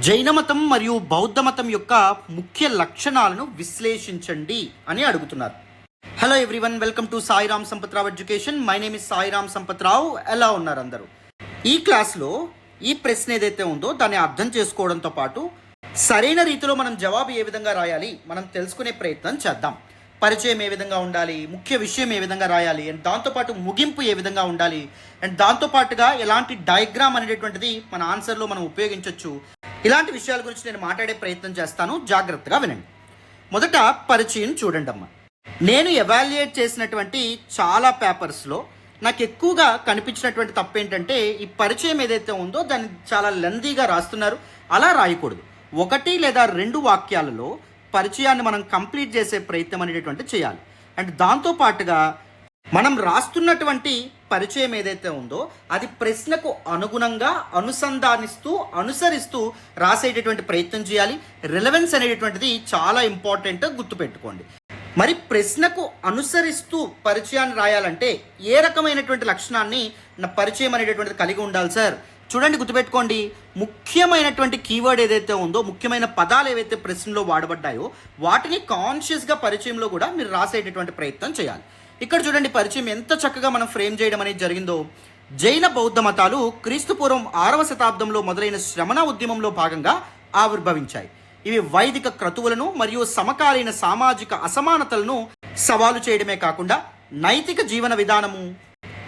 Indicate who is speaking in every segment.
Speaker 1: జైనమతం మరియు బౌద్ధ మతం యొక్క ముఖ్య లక్షణాలను విశ్లేషించండి అని అడుగుతున్నారు. Hello everyone welcome to Sairam Sampathrao education my name is Sairam Sampathrao ఎలా ఉన్నారు అందరూ? ఈ క్లాస్లో ఈ ప్రశ్న ఏదైతే ఉందో దాన్ని అర్థం చేసుకోవడంతో పాటు సరైన రీతిలో మనం జవాబు ఏ విధంగా రాయాలి మనం తెలుసుకునే ప్రయత్నం చేద్దాం. పరిచయం ఏ విధంగా ఉండాలి ముఖ్య విషయం ఏ విధంగా రాయాలి అండ్ దాంతోపాటు ముగింపు ఏ విధంగా ఉండాలి అండ్ దాంతోపాటుగా ఎలాంటి డయాగ్రామ్ అనేటటువంటిది మన ఆన్సర్లో మనం ఉపయోగించవచ్చు ఇలాంటి విషయాల గురించి నేను మాట్లాడే ప్రయత్నం చేస్తాను. జాగ్రత్తగా వినండి. మొదట పరిచయం చూడండి అమ్మ. నేను ఎవాల్యుయేట్ చేసినటువంటి చాలా పేపర్స్లో నాకు ఎక్కువగా కనిపించినటువంటి తప్పు ఏంటంటే ఈ పరిచయం ఏదైతే ఉందో దాన్ని చాలా లెందీగా రాస్తున్నారు. అలా రాయకూడదు. ఒకటి లేదా రెండు వాక్యాలలో పరిచయాన్ని మనం కంప్లీట్ చేసే ప్రయత్నం అనేటటువంటి చేయాలి. అండ్ దాంతో పాటుగా మనం రాస్తున్నటువంటి పరిచయం ఏదైతే ఉందో అది ప్రశ్నకు అనుగుణంగా అనుసంధానిస్తూ అనుసరిస్తూ రాసేటటువంటి ప్రయత్నం చేయాలి. రిలవెన్స్ అనేటటువంటిది చాలా ఇంపార్టెంట్ గుర్తుపెట్టుకోండి. మరి ప్రశ్నకు అనుసరిస్తూ పరిచయాన్ని రాయాలంటే ఏ రకమైనటువంటి లక్షణాన్ని నా పరిచయం అనేటటువంటిది కలిగి ఉండాలి సార్? చూడండి గుర్తుపెట్టుకోండి. ముఖ్యమైనటువంటి కీవర్డ్ ఏదైతే ఉందో ముఖ్యమైన పదాలు ఏవైతే ప్రశ్నలో వాడబడ్డాయో వాటిని కాన్షియస్గా పరిచయంలో కూడా మీరు రాసేటటువంటి ప్రయత్నం చేయాలి. ఇక్కడ చూడండి పరిచయం ఎంత చక్కగా మనం ఫ్రేమ్ చేయడం అనేది జరిగిందో. జైన బౌద్ధ మతాలు క్రీస్తుపూర్వం ఆరవ శతాబ్దంలో మొదలైన శ్రమణ ఉద్యమంలో భాగంగా ఆవిర్భవించాయి. ఇవి వైదిక క్రతువులను మరియు సమకాలీన సామాజిక అసమానతలను సవాలు చేయడమే కాకుండా నైతిక జీవన విధానము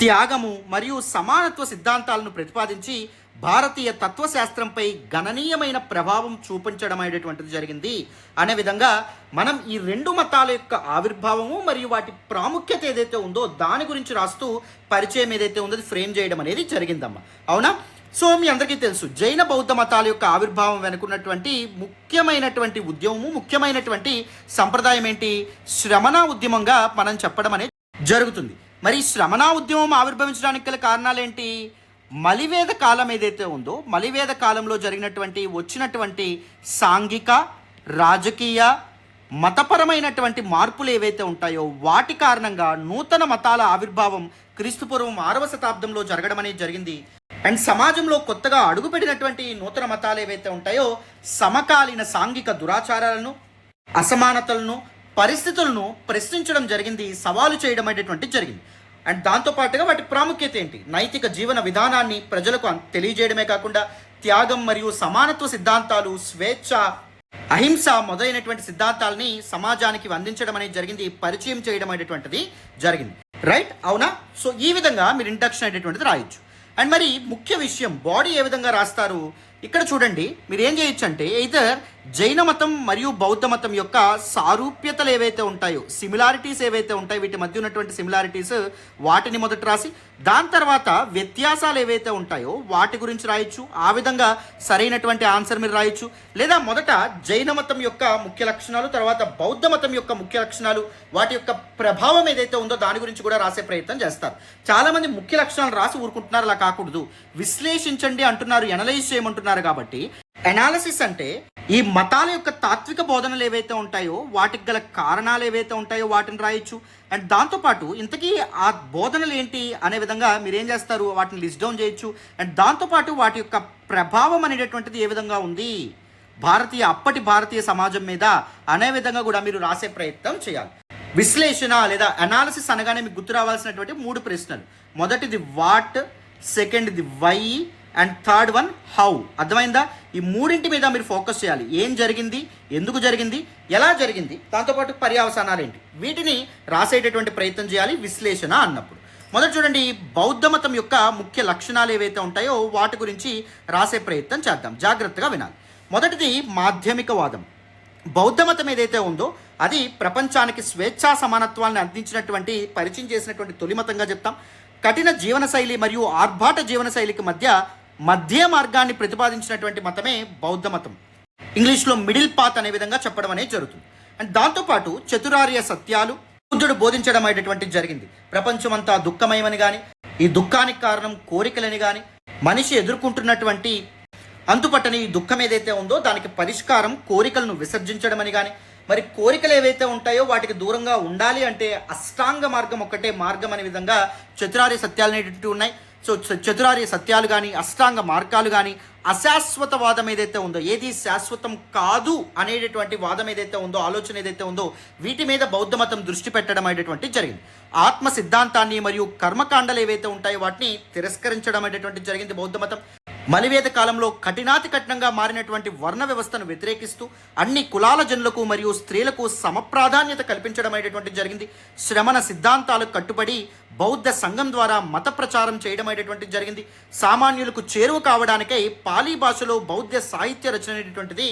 Speaker 1: త్యాగము మరియు సమానత్వ సిద్ధాంతాలను ప్రతిపాదించి భారతీయ తత్వశాస్త్రంపై గణనీయమైన ప్రభావం చూపించడం అనేటువంటిది జరిగింది. అనే విధంగా మనం ఈ రెండు మతాల యొక్క ఆవిర్భావము మరియు వాటి ప్రాముఖ్యత ఏదైతే ఉందో దాని గురించి రాస్తూ పరిచయం ఏదైతే ఉందో అది ఫ్రేమ్ చేయడం అనేది జరిగిందమ్మా. అవునా? సో మీ అందరికీ తెలుసు జైన బౌద్ధ మతాల యొక్క ఆవిర్భావం వెనుకున్నటువంటి ముఖ్యమైనటువంటి ఉద్యమము ముఖ్యమైనటువంటి సంప్రదాయం ఏంటి శ్రమణ ఉద్యమంగా మనం చెప్పడం అనేది జరుగుతుంది. మరి శ్రమణ ఉద్యమం ఆవిర్భవించడానికి గల కారణాలేంటి? మలివేద కాలం ఏదైతే ఉందో మలివేద కాలంలో జరిగినటువంటి వచ్చినటువంటి సాంఘిక రాజకీయ మతపరమైనటువంటి మార్పులు ఏవైతే ఉంటాయో వాటి కారణంగా నూతన మతాల ఆవిర్భావం క్రీస్తుపూర్వం ఆరవ శతాబ్దంలో జరగడం అనేది జరిగింది. అండ్ సమాజంలో కొత్తగా అడుగుపెట్టినటువంటి నూతన మతాలు ఏవైతే ఉంటాయో సమకాలీన సాంఘిక దురాచారాలను అసమానతలను పరిస్థితులను ప్రశ్నించడం జరిగింది సవాలు చేయడం అనేటువంటి జరిగింది. అండ్ దాంతోపాటుగా వాటి ప్రాముఖ్యత ఏంటి? నైతిక జీవన విధానాన్ని ప్రజలకు తెలియజేయడమే కాకుండా త్యాగం మరియు సమానత్వ సిద్ధాంతాలు స్వేచ్ఛ అహింస మొదలైనటువంటి సిద్ధాంతాలని సమాజానికి అందించడం అనేది జరిగింది పరిచయం చేయడం అనేటువంటిది జరిగింది. రైట్? అవునా? సో ఈ విధంగా మీరు ఇండక్షన్ అనేటువంటిది రాయొచ్చు. అండ్ మరి ముఖ్య విషయం బాడీ ఏ విధంగా రాస్తారు? ఇక్కడ చూడండి మీరు ఏం చేయొచ్చు అంటే ఇదర్ జైన మతం మరియు బౌద్ధ మతం యొక్క సారూప్యతలు ఏవైతే ఉంటాయో సిమిలారిటీస్ ఏవైతే ఉంటాయో వీటి మధ్య ఉన్నటువంటి సిమిలారిటీస్ వాటిని మొదట రాసి దాని తర్వాత వ్యత్యాసాలు ఏవైతే ఉంటాయో వాటి గురించి రాయొచ్చు ఆ విధంగా సరైనటువంటి ఆన్సర్ మీరు రాయొచ్చు. లేదా మొదట జైన మతం యొక్క ముఖ్య లక్షణాలు తర్వాత బౌద్ధ మతం యొక్క ముఖ్య లక్షణాలు వాటి యొక్క ప్రభావం ఏదైతే ఉందో దాని గురించి కూడా రాసే ప్రయత్నం చేస్తారు. చాలా మంది ముఖ్య లక్షణాలు రాసి ఊరుకుంటున్నారు అలా కాకూడదు. విశ్లేషించండి అంటున్నారు ఎనలైజ్ చేయమంటున్నారు కాబట్టి ఎనాలిసిస్ అంటే ఈ మతాల యొక్క తాత్విక బోధనలు ఏవైతే ఉంటాయో వాటికి గల కారణాలు ఏవైతే ఉంటాయో వాటిని రాయొచ్చు. అండ్ దాంతోపాటు ఇంతకీ ఆ బోధనలు ఏంటి అనే విధంగా మీరు ఏం చేస్తారు? వాటిని లిస్ట్ డౌన్ చేయొచ్చు. అండ్ దాంతోపాటు వాటి యొక్క ప్రభావం అనేటటువంటిది ఏ విధంగా ఉంది? భారతీయ అప్పటి భారతీయ సమాజం మీద అనే విధంగా కూడా మీరు రాసే ప్రయత్నం చేయాలి. విశ్లేషణ లేదా అనాలిసిస్ అనగానే మీకు గుర్తు రావాల్సినటువంటి మూడు ప్రశ్నలు. మొదటిది వాట్ సెకండ్ది why and third one how అర్థమైందా? ఈ మూడింటి మీద మీరు ఫోకస్ చేయాలి. ఏం జరిగింది? ఎందుకు జరిగింది? ఎలా జరిగింది? దాంతోపాటు పర్యావసానాలు ఏంటి? వీటిని రాసేటటువంటి ప్రయత్నం చేయాలి విశ్లేషణ అన్నప్పుడు. మొదట చూడండి బౌద్ధ మతం యొక్క ముఖ్య లక్షణాలు ఏవైతే ఉంటాయో వాటి గురించి రాసే ప్రయత్నం చేద్దాం. జాగ్రత్తగా వినాలి. మొదటిది మాధ్యమికవాదం. బౌద్ధ మతం ఏదైతే ఉందో అది ప్రపంచానికి స్వేచ్ఛా సమానత్వాన్ని అందించినటువంటి పరిచయం చేసినటువంటి తొలి మతంగా చెప్తాం. కఠిన జీవనశైలి మరియు ఆర్భాట జీవనశైలికి మధ్య మధ్య మార్గాన్ని ప్రతిపాదించినటువంటి మతమే బౌద్ధ మతం. ఇంగ్లీష్లో మిడిల్ పాత్ అనే విధంగా చెప్పడం అనేది జరుగుతుంది. అండ్ దాంతోపాటు చతురార్య సత్యాలు బుద్ధుడు బోధించడం అనేటటువంటి జరిగింది. ప్రపంచమంతా దుఃఖమయమని కానీ ఈ దుఃఖానికి కారణం కోరికలని కానీ మనిషి ఎదుర్కొంటున్నటువంటి అంతుపట్టని ఈ దుఃఖం ఏదైతే ఉందో దానికి పరిష్కారం కోరికలను విసర్జించడం అని కానీ మరి కోరికలు ఏవైతే ఉంటాయో వాటికి దూరంగా ఉండాలి అంటే అష్టాంగ మార్గం ఒక్కటే మార్గం అనే విధంగా చతురార్య సత్యాలు అనేటువంటివి ఉన్నాయి. సో చతురార్య సత్యాలు కానీ అష్టాంగ మార్గాలు కానీ అశాశ్వత వాదం ఏదైతే ఉందో ఏది శాశ్వతం కాదు అనేటటువంటి వాదం ఏదైతే ఉందో ఆలోచన ఏదైతే ఉందో వీటి మీద బౌద్ధ మతం దృష్టి పెట్టడం అనేటటువంటి జరిగింది. ఆత్మ సిద్ధాంతాన్ని మరియు కర్మకాండలు ఏవైతే ఉంటాయో వాటిని తిరస్కరించడం అనేటువంటి జరిగింది బౌద్ధ మతం మలివేద కాలంలో కఠినాతి కఠినంగా మారినటువంటి వర్ణ వ్యవస్థను వ్యతిరేకిస్తూ అన్ని కులాల జనులకు మరియు స్త్రీలకు సమప్రాధాన్యత కల్పించడం అనేటువంటి జరిగింది. శ్రమణ సిద్ధాంతాలకు కట్టుబడి బౌద్ధ సంఘం ద్వారా మత ప్రచారం చేయడం అనేటువంటి జరిగింది. సామాన్యులకు చేరువ కావడానికై పాలీ భాషలో బౌద్ధ సాహిత్య రచన అనేటువంటిది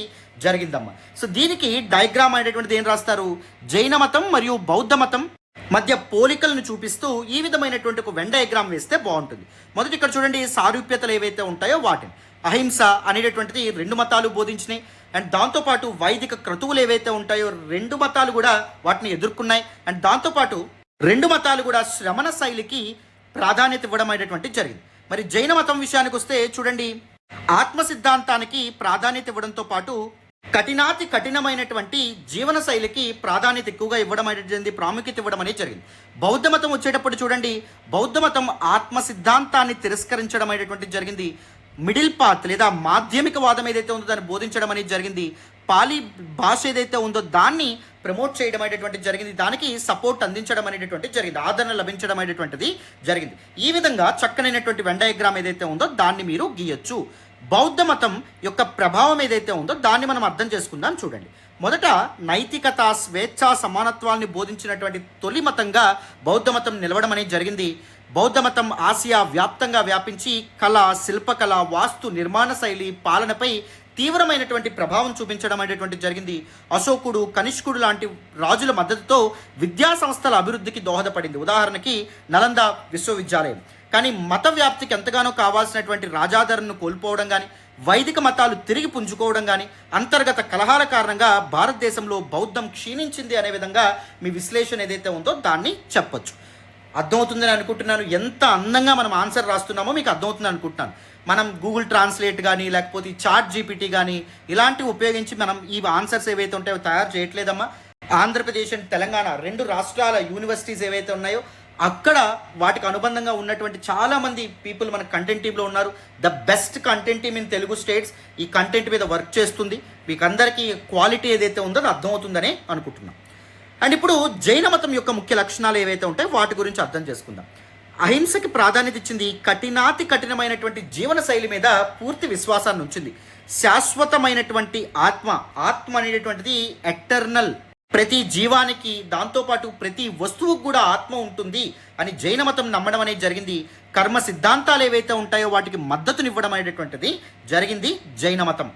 Speaker 1: జరిగిందమ్మా. సో దీనికి డయాగ్రామ్ అనేటువంటిది ఏం రాస్తారు? జైన మతం మరియు బౌద్ధ మతం మధ్య పోలికలను చూపిస్తూ ఈ విధమైనటువంటి ఒక వెన్ డయాగ్రామ్ వేస్తే బాగుంటుంది. మొదటి ఇక్కడ చూడండి సారూప్యతలు ఏవైతే ఉంటాయో వాటిని. అహింస అనేటటువంటిది రెండు మతాలు బోధించినాయి. అండ్ దాంతోపాటు వైదిక క్రతువులు ఏవైతే ఉంటాయో రెండు మతాలు కూడా వాటిని ఎదుర్కొన్నాయి. అండ్ దాంతోపాటు రెండు మతాలు కూడా శ్రమణ శైలికి ప్రాధాన్యత ఇవ్వడం అనేటువంటి జరిగింది. మరి జైన మతం విషయానికి వస్తే చూడండి ఆత్మ సిద్ధాంతానికి ప్రాధాన్యత ఇవ్వడంతో పాటు కఠినాతి కఠినమైనటువంటి జీవన శైలికి ప్రాధాన్యత ఎక్కువగా ఇవ్వడం అనేది జరిగింది ప్రాముఖ్యత ఇవ్వడం అనేది జరిగింది. బౌద్ధ మతం వచ్చేటప్పుడు చూడండి బౌద్ధ మతం ఆత్మ సిద్ధాంతాన్ని తిరస్కరించడం అనేటువంటి జరిగింది. మిడిల్ పాత్ లేదా మాధ్యమిక వాదం ఏదైతే ఉందో దాన్ని బోధించడం అనేది జరిగింది. పాలీ భాష ఏదైతే ఉందో దాన్ని ప్రమోట్ చేయడం అనేటువంటి జరిగింది. దానికి సపోర్ట్ అందించడం అనేటువంటి జరిగింది. ఆదరణ లభించడం అనేటువంటిది జరిగింది. ఈ విధంగా చక్కనైనటువంటి వెన్ ఏదైతే ఉందో దాన్ని మీరు గీయొచ్చు. బౌద్ధ మతం యొక్క ప్రభావం ఏదైతే ఉందో దాన్ని మనం అర్థం చేసుకుందాం చూడండి. మొదట నైతికత స్వేచ్ఛ సమానత్వాన్ని బోధించినటువంటి తొలి మతంగా బౌద్ధ మతం నిలవడం అనేది జరిగింది. బౌద్ధ మతం ఆసియా వ్యాప్తంగా వ్యాపించి కళ శిల్పకళ వాస్తు నిర్మాణ శైలి పాలనపై తీవ్రమైనటువంటి ప్రభావం చూపించడం అనేటువంటి జరిగింది. అశోకుడు కనిష్కుడు లాంటి రాజుల మద్దతుతో విద్యా సంస్థల అభివృద్ధికి దోహదపడింది. ఉదాహరణకి నలంద విశ్వవిద్యాలయం. కానీ మత వ్యాప్తికి ఎంతగానో కావాల్సినటువంటి రాజాదరణను కోల్పోవడం కానీ వైదిక మతాలు తిరిగి పుంజుకోవడం కానీ అంతర్గత కలహాల కారణంగా భారతదేశంలో బౌద్ధం క్షీణించింది అనే విధంగా మీ విశ్లేషణ ఏదైతే ఉందో దాన్ని చెప్పొచ్చు. అర్థమవుతుందని అనుకుంటున్నాను. ఎంత అందంగా మనం ఆన్సర్ రాస్తున్నామో మీకు అర్థమవుతుంది అనుకుంటున్నాను. మనం గూగుల్ ట్రాన్స్లేట్ కానీ లేకపోతే చాట్ జీపీటీ కానీ ఇలాంటివి ఉపయోగించి మనం ఈ ఆన్సర్స్ ఏవైతే ఉంటాయో తయారు చేయట్లేదమ్మా. ఆంధ్రప్రదేశ్ అండ్ తెలంగాణ రెండు రాష్ట్రాల యూనివర్సిటీస్ ఏవైతే ఉన్నాయో అక్కడ వాటికి అనుబంధంగా ఉన్నటువంటి చాలామంది పీపుల్ మన కంటెంట్ టీంలో ఉన్నారు. The best content team in Telugu states ఈ కంటెంట్ మీద వర్క్ చేస్తుంది. మీకు అందరికీ క్వాలిటీ ఏదైతే ఉందో అది అర్థమవుతుందనే అనుకుంటున్నాం. అండ్ ఇప్పుడు జైన మతం యొక్క ముఖ్య లక్షణాలు ఏవైతే ఉంటాయో వాటి గురించి అర్థం చేసుకుందాం. అహింసకి ప్రాధాన్యత ఇచ్చింది కఠినాతి కఠినమైనటువంటి జీవన శైలి మీద పూర్తి విశ్వాసాన్ని ఉంచింది. శాశ్వతమైనటువంటి ఆత్మ ఆత్మ అనేటటువంటిది ఎటర్నల్ ప్రతి జీవానికి దాంతోపాటు ప్రతి వస్తువుకు కూడా ఆత్మ ఉంటుంది అని జైన మతం నమ్మడం అనేది జరిగింది. కర్మ సిద్ధాంతాలు ఏవైతే ఉంటాయో వాటికి మద్దతునివ్వడం అనేటటువంటిది జరిగింది జైన మతం.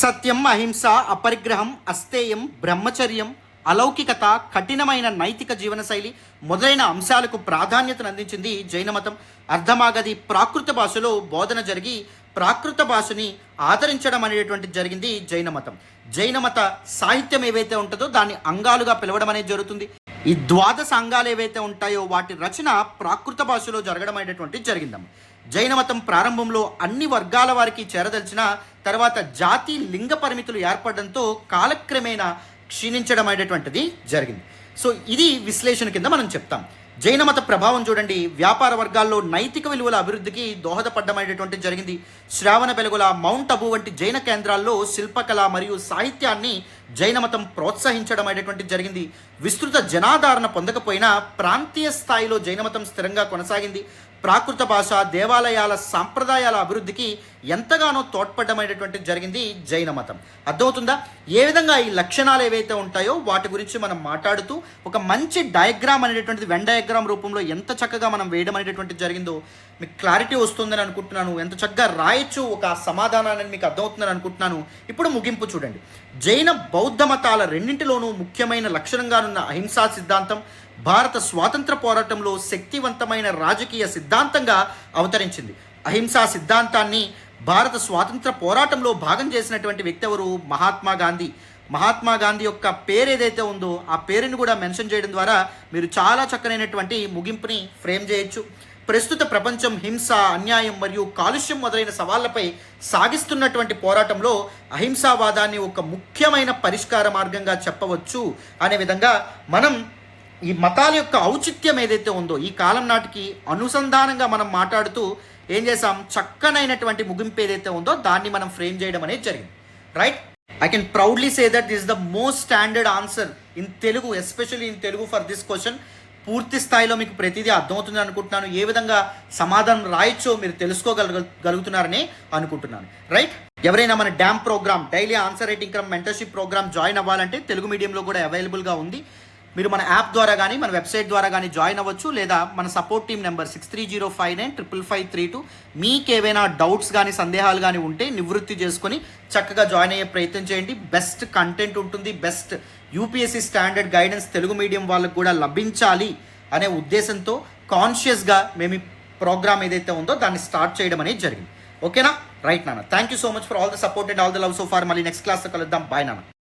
Speaker 1: సత్యం అహింస అపరిగ్రహం అస్తేయం బ్రహ్మచర్యం అలౌకికత కఠినమైన నైతిక జీవనశైలి మొదలైన అంశాలకు ప్రాధాన్యతను అందించింది జైన మతం. అర్ధమాగది ప్రాకృత భాషలో బోధన జరిగి ప్రాకృత భాషని ఆదరించడం అనేటువంటి జరిగింది జైన మతం. జైన మత సాహిత్యం ఏవైతే ఉంటుందో దాన్ని అంగాలుగా పిలవడం అనేది జరుగుతుంది. ఈ ద్వాదశ అంగాలు ఏవైతే ఉంటాయో వాటి రచన ప్రాకృత భాషలో జరగడం అనేటువంటి జరిగిందమ్మ. జైన మతం ప్రారంభంలో అన్ని వర్గాల వారికి చేరదలిచిన తర్వాత జాతి లింగ పరిమితులు ఏర్పడడంతో కాలక్రమేణా క్షీణించడం అనేటువంటిది జరిగింది. సో ఇది విశ్లేషణ కింద మనం చెప్తాం. జైన మత ప్రభావం చూడండి. వ్యాపార వర్గాల్లో నైతిక విలువల అభివృద్ధికి దోహదపడడం అనేటువంటి జరిగింది. శ్రావణ బెలుగుల మౌంట్ అబు వంటి జైన కేంద్రాల్లో శిల్పకళ మరియు సాహిత్యాన్ని జైన మతం ప్రోత్సహించడం అనేటువంటి జరిగింది. విస్తృత జనాదరణ పొందకపోయినా ప్రాంతీయ స్థాయిలో జైన మతం స్థిరంగా కొనసాగింది. ప్రాకృత భాష దేవాలయాల సాంప్రదాయాల అభివృద్ధికి ఎంతగానో తోడ్పడమైనటువంటి జరిగింది జైన మతం. అర్థమవుతుందా? ఏ విధంగా ఈ లక్షణాలు ఏవైతే ఉంటాయో వాటి గురించి మనం మాట్లాడుతూ ఒక మంచి డయాగ్రామ్ అనేటువంటిది వెన్ డయాగ్రామ్ రూపంలో ఎంత చక్కగా మనం వేయడం అనేటువంటిది జరిగిందో మీకు క్లారిటీ వస్తుందని అనుకుంటున్నాను. ఎంత చక్కగా రాయొచ్చు ఒక సమాధానాన్ని మీకు అర్థమవుతుందని అనుకుంటున్నాను. ఇప్పుడు ముగింపు చూడండి. జైన బౌద్ధ మతాల రెండింటిలోనూ ముఖ్యమైన లక్షణంగానున్న అహింసా సిద్ధాంతం భారత స్వాతంత్ర పోరాటంలో శక్తివంతమైన రాజకీయ సిద్ధాంతంగా అవతరించింది. అహింసా సిద్ధాంతాన్ని భారత స్వాతంత్ర పోరాటంలో భాగం చేసినటువంటి వ్యక్తి ఎవరు? మహాత్మా గాంధీ. మహాత్మా గాంధీ యొక్క పేరు ఏదైతే ఉందో ఆ పేరుని కూడా మెన్షన్ చేయడం ద్వారా మీరు చాలా చక్కనైనటువంటి ముగింపుని ఫ్రేమ్ చేయొచ్చు. ప్రస్తుత ప్రపంచం హింస అన్యాయం మరియు కాలుష్యం మొదలైన సవాళ్ళపై సాగిస్తున్నటువంటి పోరాటంలో అహింసావాదాన్ని ఒక ముఖ్యమైన పరిష్కార మార్గంగా చెప్పవచ్చు. అనే విధంగా మనం ఈ మతాల యొక్క ఔచిత్యం ఏదైతే ఉందో ఈ కాలం నాటికి అనుసంధానంగా మనం మాట్లాడుతూ ఏం చేసాం చక్కనైనటువంటి ముగింపు ఏదైతే ఉందో దాన్ని మనం ఫ్రేమ్ చేయడం అనేది జరిగింది. Right I can proudly say that this the most standard answer in Telugu especially in Telugu for this question పూర్తి స్థాయిలో మీకు ప్రతిదీ అర్థమవుతుంది అనుకుంటున్నాను. ఏ విధంగా సమాధానం రాయొచ్చో మీరు తెలుసుకోగలగలుగుతున్నారని అనుకుంటున్నాను. రైట్ ఎవరైనా మన DAM program daily answer writing cram mentorship program join అవ్వాలంటే తెలుగు మీడియంలో కూడా అవైలబుల్గా ఉంది. మీరు మన యాప్ ద్వారా కానీ మన వెబ్సైట్ ద్వారా కానీ జాయిన్ అవ్వచ్చు. లేదా మన support team number six three zero five nine triple five three two మీకు ఏవైనా డౌట్స్ కానీ సందేహాలు కానీ ఉంటే నివృత్తి చేసుకొని చక్కగా జాయిన్ అయ్యే ప్రయత్నం చేయండి. బెస్ట్ కంటెంట్ ఉంటుంది. Best UPSC standard guidance Telugu medium వాళ్ళకు కూడా లభించాలి అనే ఉద్దేశంతో కాన్షియస్గా మేము ప్రోగ్రామ్ ఏదైతే ఉందో దాన్ని స్టార్ట్ చేయడం అనేది జరిగింది. ఓకేనా? రైట్ నాన్న. Thank you so much for all the support and all the love so far మళ్ళీ నెక్స్ట్ క్లాస్లో కలుద్దాం. బాయ్ నాన్న.